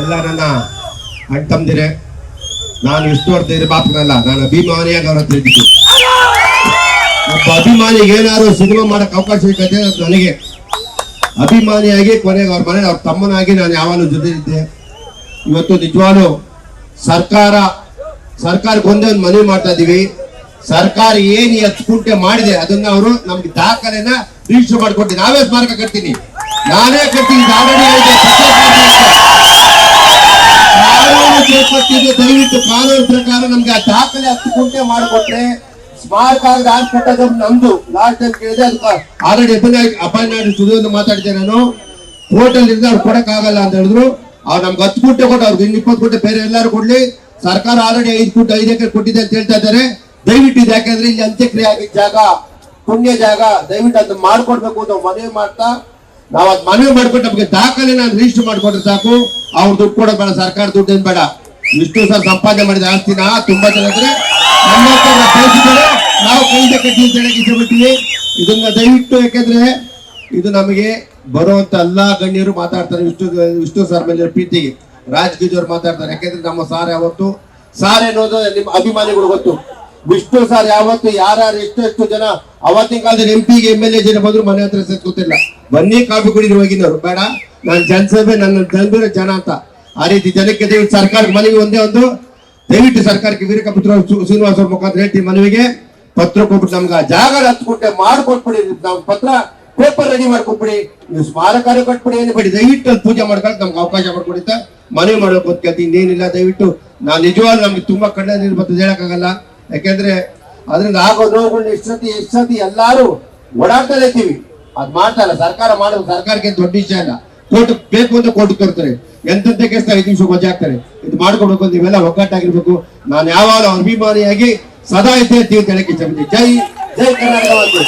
ಎಲ್ಲ ನನ್ನ ಅಣ್ಣ ತಮ್ಮದಿರೆ ನಾನು ಇಷ್ಟು ವರ್ಷ ಇರೋ ಬಾಪನಲ್ಲ ನಾನು ಅಭಿಮಾನಿಯಾಗಿ ಅವ್ರ ಹತ್ರ ಒಬ್ಬ ಅಭಿಮಾನಿಗೆ ಏನಾದ್ರು ಸಿನಿಮಾ ಮಾಡಕ್ ಅವಕಾಶ ಸಿಗತ್ತೆ ನನಗೆ. ಅಭಿಮಾನಿಯಾಗಿ ಕೊನೆಗೆ ಅವ್ರ ಮನೆ ಅವ್ರ ತಮ್ಮನಾಗಿ ನಾನು ಯಾವಾಗಲೂ ಜೊತೆ ಇದ್ದೆ ಇವತ್ತು ನಿಜವಾಗ್ಲು ಸರ್ಕಾರ, ಸರ್ಕಾರಕ್ಕೆ ಒಂದೇ ಒಂದು ಮನವಿ ಮಾಡ್ತಾ ಇದೀವಿ. ಸರ್ಕಾರ ಏನು ಹಚ್ಕುಂಟೆ ಮಾಡಿದೆ, ಅದನ್ನ ಅವರು ನಮ್ಗೆ ದಾಖಲೆನ ರಿಜಿಸ್ಟರ್ ಮಾಡ್ಕೊಡ್ತೀನಿ. ನಾವೇ ಸ್ಮಾರಕ ಕಟ್ತೀನಿ. ನಾನೇ ಕಟ್ತೀನಿ. ಇದು ಕಾನೂನು ದಯವಿಟ್ಟು ಕಾನೂನು ಪ್ರಕಾರ ನಮ್ಗೆ ಆ ದಾಖಲೆ ಹತ್ತು ಕುಂಟೆ ಮಾಡಿಕೊಟ್ರೆ ಸ್ಮಾರಕ ಡ್ಯಾನ್ಸ್ ಕಟ್ಟೋದು ನಮ್ದು. ಲಾಸ್ಟ್ ಟೈಮ್ ಕೇಳಿದೆ ಅದಕ್ಕೆ ಆಲ್ರೆಡಿ ಅಪಾಯಿಂಟ್ ಸ್ಟುಡಿಯೋ ಮಾತಾಡಿದೆ ನಾನು. ಹೋಟೆಲ್ ಇಂದ ಅವ್ರು ಕೊಡಕ್ ಆಗಲ್ಲ ಅಂತ ಹೇಳಿದ್ರು. ಅವ್ರು ನಮ್ಗೆ ಹತ್ತು ಕುಂಟೆ ಕೊಟ್ಟು, ಅವ್ರಿಗೆ ಇನ್ನು ಇಪ್ಪತ್ತು ಗುಂಟೆ ಬೇರೆ ಎಲ್ಲರೂ ಕೊಡ್ಲಿ. ಸರ್ಕಾರ ಆಲ್ರೆಡಿ ಐದು ಗುಂಟೆ ಐದು ಎಕರೆ ಕೊಟ್ಟಿದೆ ಅಂತ ಹೇಳ್ತಾ ಇದ್ದಾರೆ. ದಯವಿಟ್ಟು ಇದು ಯಾಕಂದ್ರೆ ಇಲ್ಲಿ ಅಂತ್ಯಕ್ರಿಯೆ ಆಗಿದ್ದ ಜಾಗ, ಪುಣ್ಯ ಜಾಗ, ದಯವಿಟ್ಟು ಅದನ್ನ ಮಾಡ್ಕೊಡ್ಬೇಕು ಅಂತ ಮನವಿ ಮಾಡ್ತಾ, ನಾವ್ ಅದ್ ಮನವಿ ಮಾಡ್ಕೊಂಡು ನಮ್ಗೆ ದಾಖಲೆ ನಾನು ರಿಜಿಸ್ಟರ್ ಮಾಡ್ಕೊಂಡ್ರೆ ಸಾಕು. ಅವ್ರು ದುಡ್ಡು ಕೊಡೋದು ಬೇಡ, ಸರ್ಕಾರ ದುಡ್ಡು ಏನ್ ಬೇಡ. ಇಷ್ಟು ಸರ್ ಸಂಪಾದನೆ ಮಾಡಿದ ಆಸ್ತಿನ ತುಂಬಾ ಇದ್ರೆ ನಮ್ಮ ಕಳ್ಸಿದ್ದಾರೆ, ನಾವು ಕೈದ ಕಟ್ಟಿ ಅಂತ ಇದನ್ನ ದಯವಿಟ್ಟು ಯಾಕಂದ್ರೆ ಇದು ನಮಗೆ ಬರುವಂತ ಎಲ್ಲಾ ಗಣ್ಯರು ಮಾತಾಡ್ತಾರೆ ವಿಷ್ಣು ವಿಷ್ಣು ಸರ್ ಮೇಲೆ ಪ್ರೀತಿಗೆ. ರಾಜಕೀಯದವ್ರು ಮಾತಾಡ್ತಾರೆ. ಯಾಕಂದ್ರೆ ನಮ್ಮ ಸಾರ್ ಯಾವತ್ತು ಸಾರ್ ಅನ್ನೋದು ನಿಮ್ಮ ಅಭಿಮಾನಿಗಳು ಗೊತ್ತು. ವಿಷ್ಣು ಸರ್ ಯಾವತ್ತು ಯಾರ್ಯಾರು ಎಷ್ಟು ಎಷ್ಟು ಜನ ಅವತ್ತಿನ ಕಾಲದಲ್ಲಿ ಎಂ ಪಿಗೆ ಎಂ ಎಲ್ ಎ ಜನ ಬಂದ್ರು ಮನೆ ಹತ್ರ ಗೊತ್ತಿಲ್ಲ ಬನ್ನಿ ಕಾಫಿ ಕುಡಿದ್ರು ಹೋಗಿನವ್ರು. ಬೇಡ. ನಾನು ಜನಸಭೆ ನನ್ನ ಜನರ ಜನ ಅಂತ. ಆ ರೀತಿ ಜನಕ್ಕೆ ದಯವಿಟ್ಟು ಸರ್ಕಾರಕ್ಕೆ ಮನವಿ ಒಂದೇ ಒಂದು. ದಯವಿಟ್ಟು ಸರ್ಕಾರಕ್ಕೆ ವೀರಕಪುತ್ರ ಶ್ರೀನಿವಾಸ ಮುಖಾಂತರ ಹೇಳ್ತೀವಿ ಮನವಿಗೆ. ಪತ್ರ ಕೊಟ್ಬಿಟ್ಟು ನಮ್ಗೆ ಜಾಗ ಹತ್ಕೊಟ್ಟೆ ಮಾಡ್ಕೊಟ್ಬಿಡಿ. ನಾವು ಪತ್ರ ಪೇಪರ್ ರೆಡಿ ಮಾಡ್ಕೊಟ್ಬಿಡಿ. ನೀವು ಸ್ಮಾರಕ ಕಟ್ಬಿಡಿ ಏನು ಬಿಡಿ ದಯವಿಟ್ಟು ಪೂಜೆ ಮಾಡ್ಕೊಳಕ್ ನಮ್ಗೆ ಅವಕಾಶ ಮಾಡ್ಕೊಡಿ ಅಂತ ಮನವಿ ಮಾಡೋಕೆ ಕೇಳ್ತೀನಿ. ಇನ್ನೇನಿಲ್ಲ, ದಯವಿಟ್ಟು ನಾನು ನಿಜವಾಗ್ಲೂ ನಮ್ಗೆ ತುಂಬಾ ಕಣ್ಣ ನೀರು ಬರ್ತದೆ ಹೇಳಕ್ಕಾಗಲ್ಲ ಯಾಕೆಂದ್ರೆ ಅದರಿಂದ ಆಗೋ ನೋವುಗಳನ್ನ ಎಷ್ಟು ಸತಿ ಎಷ್ಟು ಸತಿ ಎಲ್ಲಾರು ಓಡಾಡ್ತಾನೆ ಇರ್ತೀವಿ ಅದ್ ಇಲ್ಲ. ಸರ್ಕಾರ ಮಾಡೋದು ಸರ್ಕಾರಕ್ಕೆ ದೊಡ್ಡ ವಿಷಯ ಇಲ್ಲ ಕೋರ್ಟ್ ಬೇಕು ಅಂತ ಕೋರ್ಟ್ ತರ್ತಾರೆ. ಎಂತೆಂತ ಕೇಸ್ ಐದು ನಿಮಿಷ ವಜಾ ಆಗ್ತಾರೆ ಇದು ಮಾಡ್ಕೊಡ್ಬೇಕು ನೀವೆಲ್ಲ ಒಗ್ಗಟ್ಟಾಗಿರ್ಬೇಕು. ನಾನು ಯಾವಾಗ ಅಭಿಮಾನಿಯಾಗಿ ಸದಾ ಇದ್ದೇ ಅಂತ ಹೇಳಕ್ಕೆ ಜೈ ಜೈ ಕರ್ನಾಟಕ.